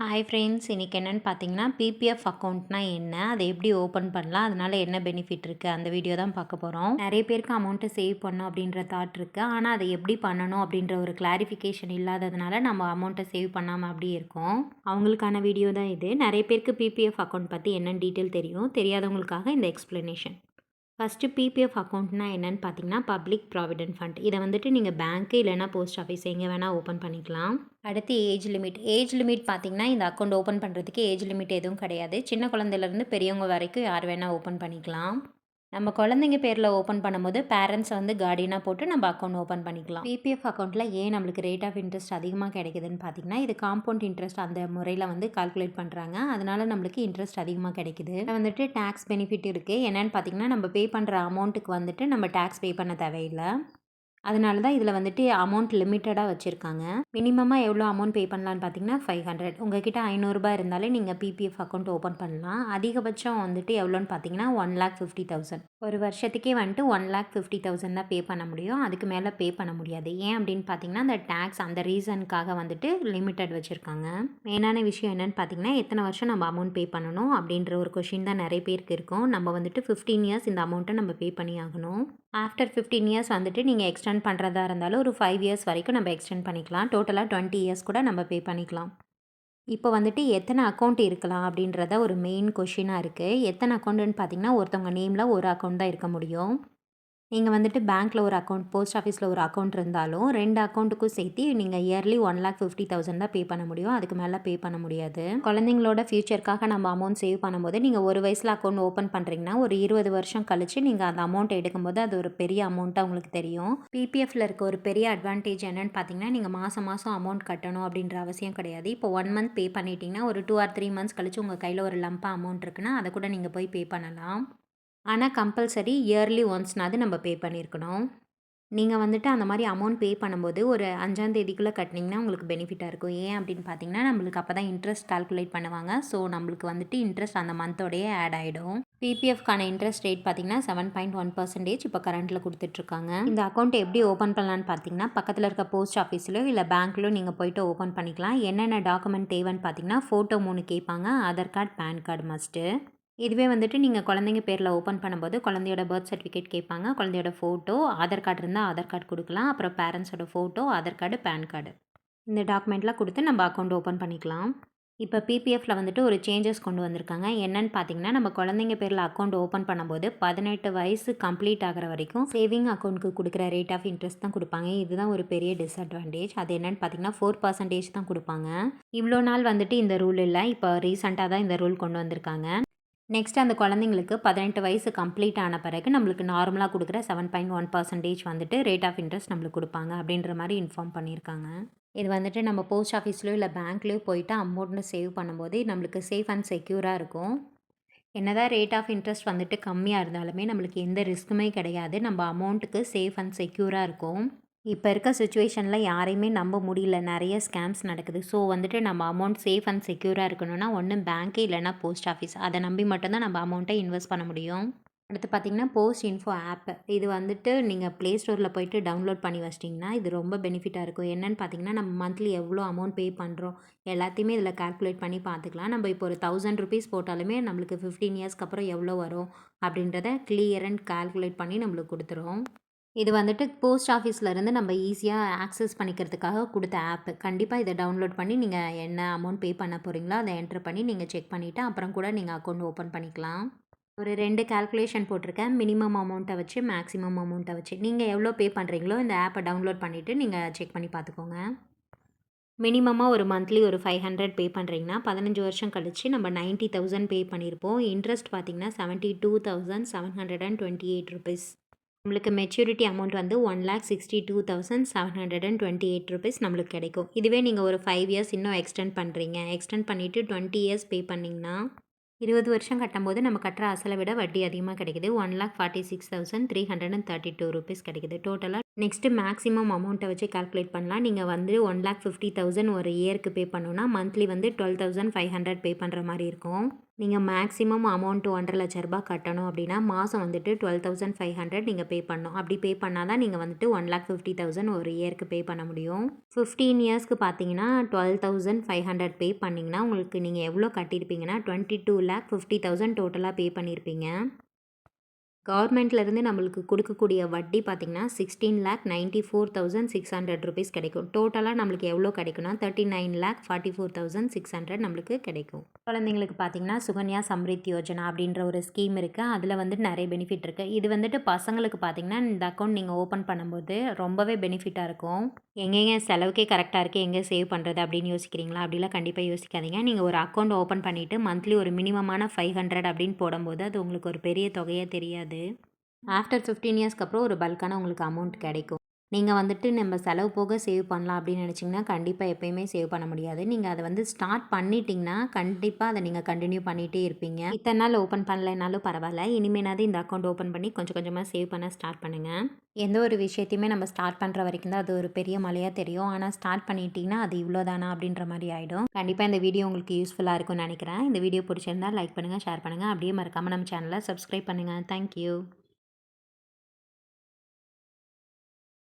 Hi friends இன்றைக்கி என்னென்னு பார்த்தீங்கன்னா பிபிஎஃப் அக்கௌண்ட்னா என்ன? அதை எப்படி ஓப்பன் பண்ணலாம்? அதனால் என்ன பெனிஃபிட் இருக்குது அந்த வீடியோ தான் பார்க்க போகிறோம் நிறைய பேருக்கு அமௌண்ட்டை சேவ் பண்ணணும் அப்படின்ற தாட் இருக்குது ஆனால் அதை எப்படி பண்ணணும் அப்படின்ற ஒரு கிளாரிஃபிகேஷன் இல்லாததுனால நம்ம அமௌண்ட்டை சேவ் பண்ணாமல் அப்படியே இருக்கோம். அவங்களுக்கான வீடியோ தான் இது. நிறைய பேருக்கு பிபிஎஃப் அக்கௌண்ட் பற்றி என்னென்னு டீட்டெயில் தெரியும். தெரியாதவங்களுக்காக இந்த எக்ஸ்ப்ளனேஷன் ஃபஸ்ட்டு பிபிஎஃப் அக்கௌண்ட்னா என்னென்னு பார்த்தீங்கன்னா பப்ளிக் ப்ராவிடென்ட் ஃபண்ட் இதை வந்துட்டு நீங்கள் பேங்க்கு இல்லைனா போஸ்ட் ஆஃபீஸ் எங்கே வேணால் ஓப்பன் பண்ணிக்கலாம். அடுத்து ஏஜ் லிமிட் ஏஜ் லிமிட் பார்த்தீங்கன்னா இந்த அக்கௌண்ட் ஓப்பன் பண்ணுறதுக்கு ஏஜ் லிமிட் எதுவும் கிடையாது. சின்ன குழந்தையிலேருந்து பெரியவங்க வரைக்கும் யார் வேணால் ஓப்பன் பண்ணிக்கலாம். நம்ம குழந்தைங்க பேரில் ஓப்பன் பண்ணும்போது பேரண்ட்ஸை வந்து கார்டியனாக போட்டு நம்ம அக்கௌண்ட் ஓப்பன் பண்ணிக்கலாம். பிபிஎஃப் அக்கௌண்ட்டில் ஏன் நம்மளுக்கு ரேட் ஆஃப் இன்ட்ரெஸ்ட் அதிகமாக கிடைக்குதுன்னு பார்த்தீங்கன்னா இது காம்பவுண்ட் இன்ட்ரெஸ்ட் அந்த முறையில் வந்து கால்குலேட் பண்ணுறாங்க அதனால நம்மளுக்கு இன்ட்ரெஸ்ட் அதிகமாக கிடைக்குது. வந்துட்டு டேக்ஸ் பெனிஃபிட் இருக்குது என்னென்னு பார்த்தீங்கன்னா நம்ம பே பண்ணுற அமௌண்ட்டுக்கு வந்துட்டு நம்ம டேக்ஸ் பே பண்ண தேவையில்லை. அதனால தான் இதில் வந்துட்டு அமௌண்ட் லிமிட்டடாக வச்சுருக்காங்க. மினிமமாக எவ்வளோ அமௌண்ட் பே பண்ணலான்னு பார்த்தீங்கன்னா ஃபைவ் ஹண்ட்ரட் உங்ககிட்ட ஐநூறுரூபா இருந்தாலே நீங்கள் பிபிஎஃப் அக்கௌண்ட் ஓப்பன் பண்ணலாம். அதிகபட்சம் வந்துட்டு எவ்வளோன்னு பார்த்தீங்கன்னா ஒன் லேக் ஃபிஃப்டி தௌசண்ட் ஒரு வருஷத்துக்கே வந்துட்டு ஒன் லேக் ஃபிஃப்டி தௌசண்ட் தான் பே பண்ண முடியும். அதுக்கு மேலே பே பண்ண முடியாது. ஏன் அப்படின்னு பார்த்தீங்கன்னா அந்த டேக்ஸ் அந்த ரீசனுக்காக வந்துட்டு லிமிட்டட் வச்சுருக்காங்க. மெயினான விஷயம் என்னென்னு பார்த்தீங்கன்னா எத்தனை வருஷம் நம்ம அமௌண்ட் பே பண்ணணும் அப்படின்ற ஒரு கொஷின் தான் நிறைய பேருக்கு இருக்கும். நம்ம வந்துட்டு ஃபிஃப்டீன் இயர்ஸ் இந்த அமௌண்ட்டை நம்ம பே பண்ணி ஆகணும். ஆஃப்டர் ஃபிஃப்டீன் இயர்ஸ் வந்துட்டு நீங்கள் எக்ஸ்டெண்ட் பண்ணுறதா இருந்தாலும் ஒரு ஃபைவ் இயர்ஸ் வரைக்கும் நம்ம எக்ஸ்டெண்ட் பண்ணிக்கலாம். டோட்டலாக டுவெண்ட்டி இயர்ஸ் கூட நம்ம பே பண்ணிக்கலாம். இப்போ வந்துட்டு எத்தனை அக்கௌண்ட் இருக்கலாம் அப்படின்றத ஒரு மெயின் கொஷினாக இருக்குது எத்தனை அக்கௌண்ட்டுன்னு பார்த்தீங்கன்னா ஒருத்தவங்க நேமில் ஒரு அக்கௌண்ட் தான் இருக்க முடியும். நீங்கள் வந்துட்டு பேங்க்கில் ஒரு அக்கௌண்ட் போஸ்ட் ஆஃபீஸில் ஒரு அக்கௌண்ட் இருந்தாலும் ரெண்டு அக்கௌண்ட்டுக்கும் சேர்த்து நீங்கள் yearly one lakh fifty thousand தான் பே பண்ண முடியும். அதுக்கு மேலே பே பண்ண முடியாது. குழந்தைங்களோட ஃபியூச்சருக்காக நம்ம அமௌண்ட் சேவ் பண்ணும்போது நீங்கள் ஒரு வயசில் அக்கௌண்ட் ஓப்பன் பண்ணுறீங்கன்னா ஒரு இருபது வருஷம் கழிச்சு நீங்கள் அந்த அமௌண்ட் எடுக்கும்போது அது ஒரு பெரிய அமௌண்ட்டாக உங்களுக்கு தெரியும். பிபிஎஃப்ல இருக்க ஒரு பெரிய அட்வான்டேஜ் என்னென்னு பார்த்தீங்கன்னா நீங்கள் மாதம் மாதம் அமௌண்ட் கட்டணும் அப்படின்ற அவசியம் கிடையாது. இப்போ ஒன் மந்த் பே பண்ணிட்டீங்கன்னா ஒரு டூ ஆர் த்ரீ மந்த்ஸ் கழிச்சு உங்கள் கையில் ஒரு லம்பா அமௌண்ட் இருக்குன்னா அதை கூட நீங்கள் போய் பே பண்ணலாம். ஆனால் கம்பல்சரி இயர்லி ஒன்ஸ்னாவது நம்ம பே பண்ணியிருக்கணும் நீங்கள் வந்துட்டு அந்த மாதிரி அமௌண்ட் பே பண்ணும்போது ஒரு அஞ்சாந்தேதிக்குள்ளே கட்டினீங்கன்னா உங்களுக்கு பெனிஃபிட்டாக இருக்கும். ஏன் அப்படின்னு பார்த்தீங்கன்னா நம்மளுக்கு அப்போ தான் இன்ட்ரெஸ்ட் கால்குலேட் பண்ணுவாங்க. ஸோ நம்மளுக்கு வந்துட்டு இன்ட்ரெஸ்ட் அந்த மந்தோடையே ஆட் ஆகிடும் பிபிஎஃப்கான இன்ட்ரெஸ்ட் ரேட் பார்த்தீங்கன்னா செவன் பாயிண்ட் ஒன் பர்சன்டேஜ் இப்போ கரண்ட்டில் கொடுத்துட்ருக்காங்க. இந்த அக்கௌண்ட் எப்படி ஓப்பன் பண்ணலான்னு பார்த்தீங்கன்னா பக்கத்தில் இருக்க போஸ்ட் ஆஃபீஸ்லையோ இல்லை பேங்க்லையோ நீங்கள் போய்ட்டு ஓப்பன் பண்ணிக்கலாம். என்னென்ன டாக்குமெண்ட் தேவைன்னு பார்த்தீங்கன்னா ஃபோட்டோ மூணு கேட்பாங்க. Aadhaar card PAN card must இதுவே வந்துட்டு நீங்கள் குழந்தைங்க பேரில் ஓப்பன் பண்ணும்போது குழந்தையோட பர்த் சர்டிஃபிகேட் கேட்பாங்க. குழந்தையோட ஃபோட்டோ ஆதார் கார்டு இருந்தால் ஆதார் கார்டு கொடுக்கலாம். அப்புறம் பேரண்ட்ஸோட photo Aadhaar card PAN card இந்த டாக்குமெண்ட்லாம் கொடுத்து நம்ம அக்கௌண்ட் ஓப்பன் பண்ணிக்கலாம். இப்போ பிபிஎஃப்பில் வந்துட்டு ஒரு சேஞ்சஸ் கொண்டு வந்திருக்காங்க. என்னென்னு பார்த்தீங்கன்னா நம்ம குழந்தைங்க பேரில் அக்கௌண்ட் ஓப்பன் பண்ணும்போது பதினெட்டு வயசு கம்ப்ளீட் ஆகிற வரைக்கும் சேவிங் அக்கௌண்ட்டுக்கு கொடுக்குற ரேட் ஆஃப் இன்ட்ரெஸ்ட் தான் கொடுப்பாங்க. இதுதான் ஒரு பெரிய டிஸ்அட்வான்டேஜ் அது என்னென்னு பார்த்தீங்கன்னா ஃபோர் பர்சன்டேஜ் தான் கொடுப்பாங்க. இவ்வளோ நாள் வந்துட்டு இந்த ரூல் இல்லை. இப்போ ரீசெண்டாக தான் இந்த ரூல் கொண்டு வந்திருக்காங்க. நெக்ஸ்ட் அந்த குழந்தைங்களுக்கு பதினெட்டு வயசு கம்ப்ளீட் ஆன பிறகு நம்மளுக்கு நார்மலாக கொடுக்குற செவன் பாயிண்ட் ஒன் பர்சன்டேஜ் வந்துட்டு ரேட் ஆஃப் இன்ட்ரெஸ்ட் நம்மளுக்கு கொடுப்பாங்க அப்படின்ற மாதிரி இன்ஃபார்ம் பண்ணியிருக்காங்க. இது வந்துட்டு நம்ம போஸ்ட் ஆஃபீஸ்லையோ இல்லை பேங்க்லேயோ போயிட்டு அமௌண்ட்டு சேவ் பண்ணும்போது நம்மளுக்கு சேஃப் அண்ட் செக்யூராக இருக்கும். என்னதான் ரேட் ஆஃப் இன்ட்ரெஸ்ட் வந்துட்டு கம்மியாக இருந்தாலுமே நம்மளுக்கு எந்த ரிஸ்க்குமே கிடையாது. நம்ம அமௌண்ட்டுக்கு சேஃப் அண்ட் செக்யூராக இருக்கும். இப்போ இருக்க சுச்சுவேஷனில் யாரையுமே நம்ப முடியல. நிறைய ஸ்கேம்ஸ் நடக்குது. ஸோ வந்துட்டு நம்ம அமௌண்ட் சேஃப் அண்ட் செக்யூராக இருக்கணும்னா ஒன்று பேங்க்கே இல்லைனா போஸ்ட் ஆஃபீஸ். அதை நம்பி மட்டும்தான் நம்ம அமௌண்ட்டை இன்வெஸ்ட் பண்ண முடியும். அடுத்து பார்த்திங்கன்னா போஸ்ட் இன்ஃபோ ஆப். இது வந்துட்டு நீங்கள் ப்ளே ஸ்டோரில் போயிட்டு டவுன்லோட் பண்ணி வச்சிட்டிங்கன்னா இது ரொம்ப பெனிஃபிட்டாக இருக்கும். என்னென்னு பார்த்தீங்கன்னா நம்ம மந்த்லி எவ்வளோ அமௌண்ட் பே பண்ணுறோம் எல்லாத்தையுமே இதில் கால்குலேட் பண்ணி பார்த்துக்கலாம். நம்ம இப்போ ஒரு தௌசண்ட் ருபீஸ் போட்டாலுமே நம்மளுக்கு ஃபிஃப்டீன் இயர்ஸ்க்கு அப்புறம் எவ்வளோ வரும்? அப்படின்றத கிளியர் அண்ட் கால்குலேட் பண்ணி நம்மளுக்கு கொடுத்துரும். இது வந்துட்டு போஸ்ட் ஆஃபீஸ்லேருந்து நம்ம ஈஸியாக ஆக்சஸ் பண்ணிக்கிறதுக்காக கொடுத்த ஆப்பு கண்டிப்பாக இதை டவுன்லோட் பண்ணி நீங்கள் என்ன அமௌண்ட் பே பண்ண போகிறீங்களோ அதை என்ட்ரு பண்ணி நீங்கள் செக் பண்ணிவிட்டு அப்புறம் கூட நீங்கள் அக்கௌண்ட் ஓப்பன் பண்ணிக்கலாம். ஒரு ரெண்டு கால்குலேஷன் போட்டிருக்கேன். மினிமம் அமௌண்ட்டை வச்சு மேக்ஸிமம் அமௌண்ட்டை வச்சு. நீங்கள் எவ்வளோ பே பண்ணுறீங்களோ இந்த ஆப்பை டவுன்லோட் பண்ணிவிட்டு நீங்கள் செக் பண்ணி பார்த்துக்கோங்க. மினிமமாக ஒரு மந்த்லி ஒரு ஃபைவ் ஹண்ட்ரட் பே பண்ணுறீங்கன்னா பதினஞ்சு வருஷம் கழிச்சு நம்ம நைன்ட்டி தௌசண்ட் பே பண்ணியிருப்போம். இன்ட்ரெஸ்ட் பார்த்திங்கன்னா seventy two thousand seven hundred and twenty eight rupees. நம்மளுக்கு மெச்சூரிட்டி அமௌண்ட் வந்து one lakh sixty two thousand seven hundred and twenty eight rupees நம்மளுக்கு கிடைக்கும். இதுவே நீங்கள் ஒரு ஃபைவ் இயர்ஸ் இன்னும் எக்ஸ்டெண்ட் பண்ணுறீங்க எக்ஸ்டெண்ட் பண்ணிவிட்டு டுவெண்ட்டி இயர்ஸ் பே பண்ணிங்கன்னா இருபது வருஷம் கட்டும்போது நம்ம கட்டுற அசலை விட வட்டி அதிகமாக கிடைக்குது. One lakh forty six thousand three hundred and thirty two rupees கிடைக்குது டோட்டலாக நெக்ஸ்ட்டு மேக்ஸிமம் அமௌண்ட்டை வச்சு கால்குலேட் பண்ணலாம். நீங்கள் வந்து ஒன் லேக் ஃபிஃப்டி தௌசண்ட் ஒரு இயருக்கு பே பண்ணணும்னா மந்த்லி வந்து twelve thousand five hundred pay பண்ணுற மாதிரி இருக்கும். நீங்கள் மேக்ஸிமம் அமௌண்ட் ஒன்றரை லட்ச ரூபா கட்டணும் அப்படின்னா மாதம் வந்துட்டு டுவெல் தௌசண்ட் ஃபைவ் ஹண்ட்ரட் நீங்கள் பே பண்ணணும். அப்படி பே பண்ணால் தான் நீங்கள் வந்துட்டு ஒன் லேக் ஃபிஃப்டி தௌசண்ட் ஒரு இயருக்கு பே பண்ண முடியும். ஃபிஃப்டீன் இயர்ஸ்க்கு பார்த்தீங்கன்னா twelve thousand five hundred pay பண்ணிங்கன்னா உங்களுக்கு நீங்கள் எவ்வளோ கட்டியிருப்பீங்கன்னா twenty two lakh fifty thousand டோட்டலாக பே பண்ணியிருப்பீங்க. கவர்மெண்ட்லேருந்து நம்மளுக்கு கொடுக்கக்கூடிய வட்டி பார்த்திங்கன்னா sixteen lakh ninety four thousand six hundred rupees கிடைக்கும் டோட்டலாக நம்மளுக்கு எவ்வளோ கிடைக்கும்னா thirty nine lakh forty four thousand six hundred நம்மளுக்கு கிடைக்கும். குழந்தைங்களுக்கு பார்த்திங்கன்னா சுகன்யா சம்ரித் யோஜனா அப்படின்ற ஒரு ஸ்கீம் இருக்குது அதில் வந்துட்டு நிறைய பெனிஃபிட் இருக்குது இது வந்துட்டு பசங்களுக்கு பார்த்திங்கன்னா இந்த அக்கௌண்ட் நீங்கள் ஓப்பன் பண்ணும்போது ரொம்பவே பெனிஃபிட்டாக இருக்கும். எங்கெங்கே செலவுக்கே கரெக்டாக இருக்குது எங்கே சேவ் பண்ணுறது அப்படின்னு யோசிக்கிறீங்களா? அப்படிலாம் கண்டிப்பாக யோசிக்காதீங்க. நீங்கள் ஒரு அக்கௌண்ட் ஓப்பன் பண்ணிவிட்டு மந்த்லி ஒரு மினிமமான ஃபைவ் ஹண்ட்ரட் அப்படின்னு போடும்போது அது உங்களுக்கு ஒரு பெரிய தொகையாக தெரியாது. ஆஃப்டர் ஃபிஃப்டீன் இயர்ஸ்க்கு அப்புறம் ஒரு பல்கான உங்களுக்கு அமௌண்ட் கிடைக்கும். நீங்கள் வந்துட்டு நம்ம செலவு போக சேவ் பண்ணலாம் அப்படின்னு நினச்சிங்கன்னா கண்டிப்பாக எப்பயுமே சேவ் பண்ண முடியாது. நீங்கள் அதை வந்து ஸ்டார்ட் பண்ணிட்டீங்கன்னா கண்டிப்பாக அதை நீங்கள் கண்டினியூ பண்ணிகிட்டே இருப்பீங்க. இத்தனை நாள் ஓப்பன் பண்ணலைனாலும் பரவாயில்ல. இனிமேனாவது இந்த அக்கௌண்ட் ஓப்பன் பண்ணி கொஞ்சம் கொஞ்சமாக சேவ் பண்ண ஸ்டார்ட் பண்ணுங்கள் எந்த ஒரு விஷயத்தையுமே நம்ம ஸ்டார்ட் பண்ணுற வரைக்கும் தான் அது ஒரு பெரிய மலையாக தெரியும். ஆனால் ஸ்டார்ட் பண்ணிட்டீங்கன்னா அது இவ்வளோதானா அப்படின்ற மாதிரி ஆகிடும் கண்டிப்பாக இந்த வீடியோ உங்களுக்கு யூஸ்ஃபுல்லாக இருக்கும்னு நினைக்கிறேன். இந்த வீடியோ பிடிச்சிருந்தா லைக் பண்ணுங்கள் ஷேர் பண்ணுங்கள் அப்படியே மறக்காமல் நம்ம சேனலை சப்ஸ்கிரைப் பண்ணுங்கள் தேங்க்யூ